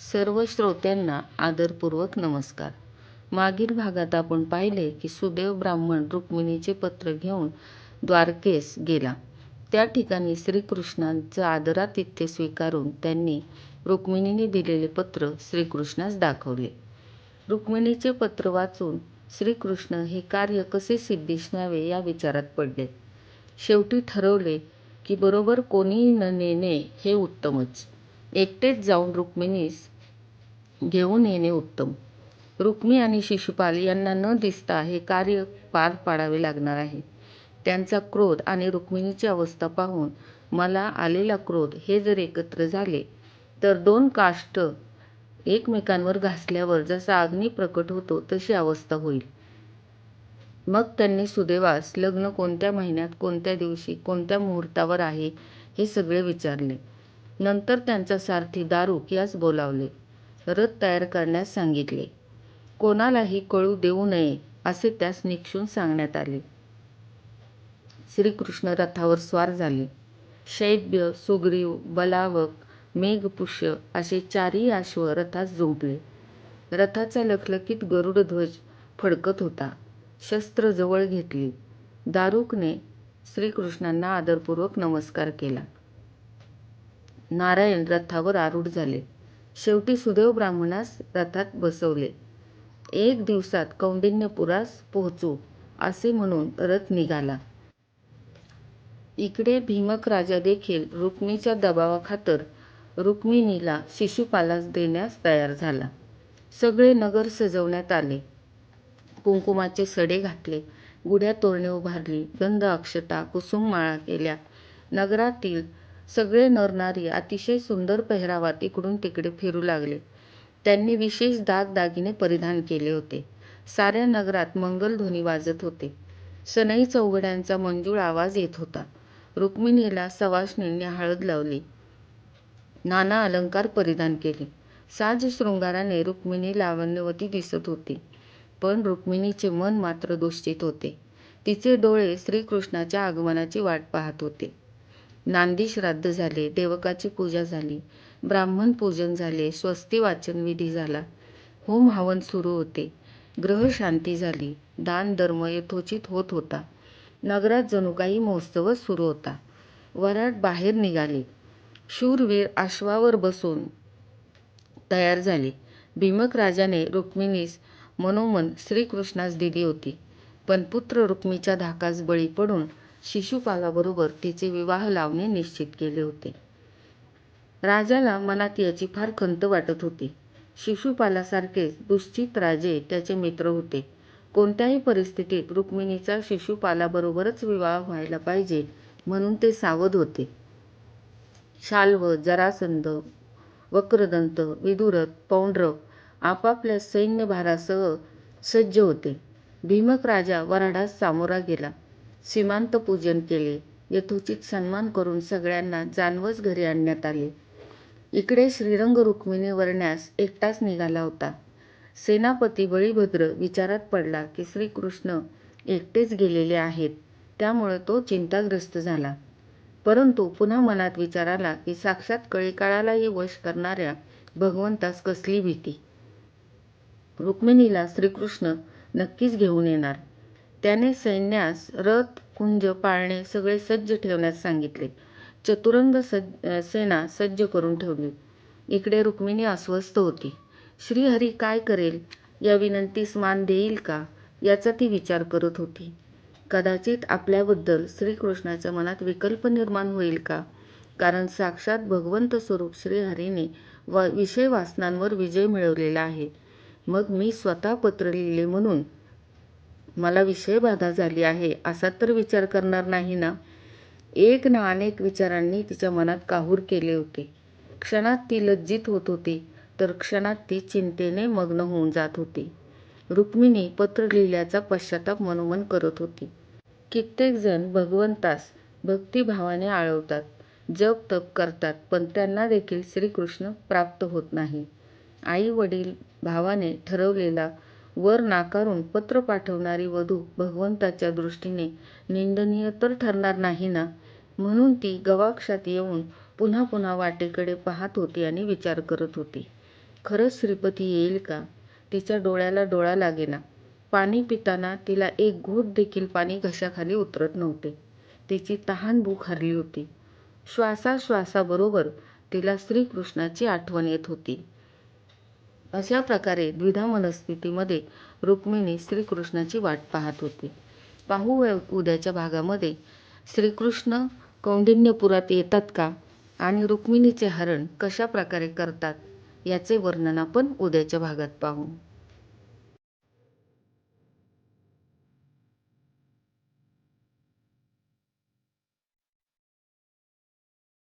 सर्व श्रोत्यांना आदरपूर्वक नमस्कार. मागील भागात आपण पाहिले की सुदैव ब्राह्मण रुक्मिणीचे पत्र घेऊन द्वारकेस गेला. त्या ठिकाणी श्रीकृष्णांचं आदरातिथ्य स्वीकारून त्यांनी रुक्मिणीने दिलेले पत्र श्रीकृष्णास दाखवले. रुक्मिणीचे पत्र वाचून श्रीकृष्ण हे कार्य कसे सिद्धीस न्यावे या विचारात पडले. शेवटी ठरवले की बरोबर कोणीही न नेणे हे उत्तमच. एकटेच जाऊन रुक्मिणीस घेऊन येणे उत्तम. रुक्मी आणि शिशुपाल यांना न दिसता हे कार्य पार पाडावे लागणार आहे. त्यांचा क्रोध आणि रुक्मिणीची अवस्था पाहून मला आलेला क्रोध हे जर एकत्र झाले तर दोन काष्ट एकमेकांवर घासल्यावर जसा अग्नी प्रकट होतो तशी अवस्था होईल. मग त्यांनी सुदैवास लग्न कोणत्या महिन्यात कोणत्या दिवशी कोणत्या मुहूर्तावर आहे हे सगळे विचारले. नंतर त्यांचा सारथी दारूक यास बोलावले. रथ तयार करण्यास सांगितले. कोणालाही कळू देऊ नये असे त्यास निक्षून सांगण्यात आले. श्रीकृष्ण रथावर स्वार झाले. शैब्य, सुग्रीव, बलावक, मेघपुष्य असे चारही अश्व रथास जुंपले. रथाचा लखलखीत गरुडध्वज फडकत होता. शस्त्र जवळ घेतली. दारुकने श्रीकृष्णांना आदरपूर्वक नमस्कार केला. नारायण रथावर आरूढ झाले. शेवटी सुदैव ब्राह्मणास रथात बसवले. एक दिवसात कौंडिण्यपुरास पोहोचू असे म्हणून रथ निघाला. इकडे भीमक राजा देखील रुक्मीच्या दबावाखातर रुक्मिणीला शिशुपालास देण्यास तयार झाला. सगळे नगर सजवण्यात आले. कुंकुमाचे सडे घातले. गुढ्या तोरणे उभारली. गंध अक्षता कुसुममाळा केल्या. नगरातील सगळे नरनारी अतिशय सुंदर पेहरावात इकडून तिकडे फिरू लागले. त्यांनी विशेष दागदागिने परिधान केले होते. साऱ्या नगरात मंगलध्वनी वाजत होते. सनई चौघड्यांचा मंजूळ आवाज येत होता. रुक्मिणीला सवाष्णींनी हळद लावली. नाना अलंकार परिधान केले. साज शृंगाराने रुक्मिणी लावण्यवती दिसत होती. पण रुक्मिणीचे मन मात्र दुःस्थित होते. तिचे डोळे श्रीकृष्णाच्या आगमनाची वाट पाहत होते. नांदी श्राद्ध झाले. देवकाची पूजा झाली. ब्राह्मण पूजन झाले. स्वस्ती वाचन विधी झाला. होम हवन सुरू होते. ग्रहशांती झाली. दान धर्म यथोचित होत होता. नगरात जणू काही महोत्सवच सुरू होता. वराट बाहेर निघाले. शूरवीर अश्वावर बसून तयार झाले. भीमक राजाने रुक्मिणीस मनोमन श्रीकृष्णास दिली होती. पण पुत्र रुक्मीच्या धाकास बळी पडून शिशुपालाबरोबर तिचे विवाह लावणे निश्चित केले होते. राजाला मनात याची फार खंत वाटत होती. शिशुपालासारखेच दुश्चित राजे त्याचे मित्र होते. कोणत्याही परिस्थितीत रुक्मिणीचा शिशुपालाबरोबरच विवाह व्हायला पाहिजे म्हणून ते सावध होते. शाल्व, जरासंध, वक्रदंत, विदुरथ, पौंड्रक आपापल्या सैन्यभारासह सज्ज होते. भीमक राजा वऱ्हाडास सामोरा गेला. सीमान्तपूजन केले. यथोचित सन्मान करून सगळ्यांना जानवच घरी आणण्यात आले. इकडे श्रीरंग रुक्मिणी वरण्यास एकटाच निघाला होता. सेनापती बळीभद्र विचारात पडला की श्रीकृष्ण एकटेच गेलेले आहेत त्यामुळे तो चिंताग्रस्त झाला. परंतु पुन्हा मनात विचार आला की साक्षात कळीकाळालाही वश करणाऱ्या भगवंतास कसली भीती. रुक्मिणीला श्रीकृष्ण नक्कीच घेऊन येणार. त्याने सैन्यास रथ, कुंज, पाळणे सगळे सज्ज ठेवण्यास सांगितले. चतुरंग सज्ज सेना सज्ज करून ठेवली. इकडे रुक्मिणी अस्वस्थ होती. श्रीहरी काय करेल? या विनंतीस मान देईल का? याचा ती विचार करत होती. कदाचित आपल्याबद्दल श्रीकृष्णाच्या मनात विकल्प निर्माण होईल का? कारण साक्षात भगवंत स्वरूप श्रीहरीने वा विषय वासनांवर विजय मिळवलेला आहे. मग मी स्वतः पत्र लिहिले म्हणून मला विषय बाधा झाली आहे असा तर विचार करणार नाही ना? एक ना अनेक विचारांनी तिच्या मनात काहूर केले होते. क्षणात ती लज्जित होत होती तर क्षणात ती चिंतेने मग्न होऊन जात होती. रुक्मिणी पत्र लिहिल्याचा पश्चाताप मनोमन करत होती. कित्येक जण भगवंतास भक्तिभावाने आळवतात. जप तप करतात पण त्यांना देखील श्रीकृष्ण प्राप्त होत नाही. आई वडील भावाने ठरवलेला वर नाकारून पत्र पाठवणारी वधू भगवंताच्या दृष्टीने निंदनीय तर ठरणार नाही ना? म्हणून ती गवाक्षात येऊन पुन्हा पुन्हा वाटेकडे पाहात होती आणि विचार करत होती. खरंच श्रीपती येईल का? तिच्या डोळ्याला डोळा लागेना. पाणी पिताना तिला एक घोट देखील पाणी घशाखाली उतरत नव्हते. तिची तहान भूक हरली होती. श्वासाश्वासाबरोबर तिला श्रीकृष्णाची आठवण येत होती. अशा प्रकारे द्विधा मनस्थितीमध्ये रुक्मिणी श्रीकृष्णाची वाट पाहत होती. पाहू उद्याच्या भागामध्ये श्रीकृष्ण कौंडिण्यपुरात येतात का आणि रुक्मिणीचे हरण कशा प्रकारे करतात याचे वर्णन आपण उद्याच्या भागात पाहू.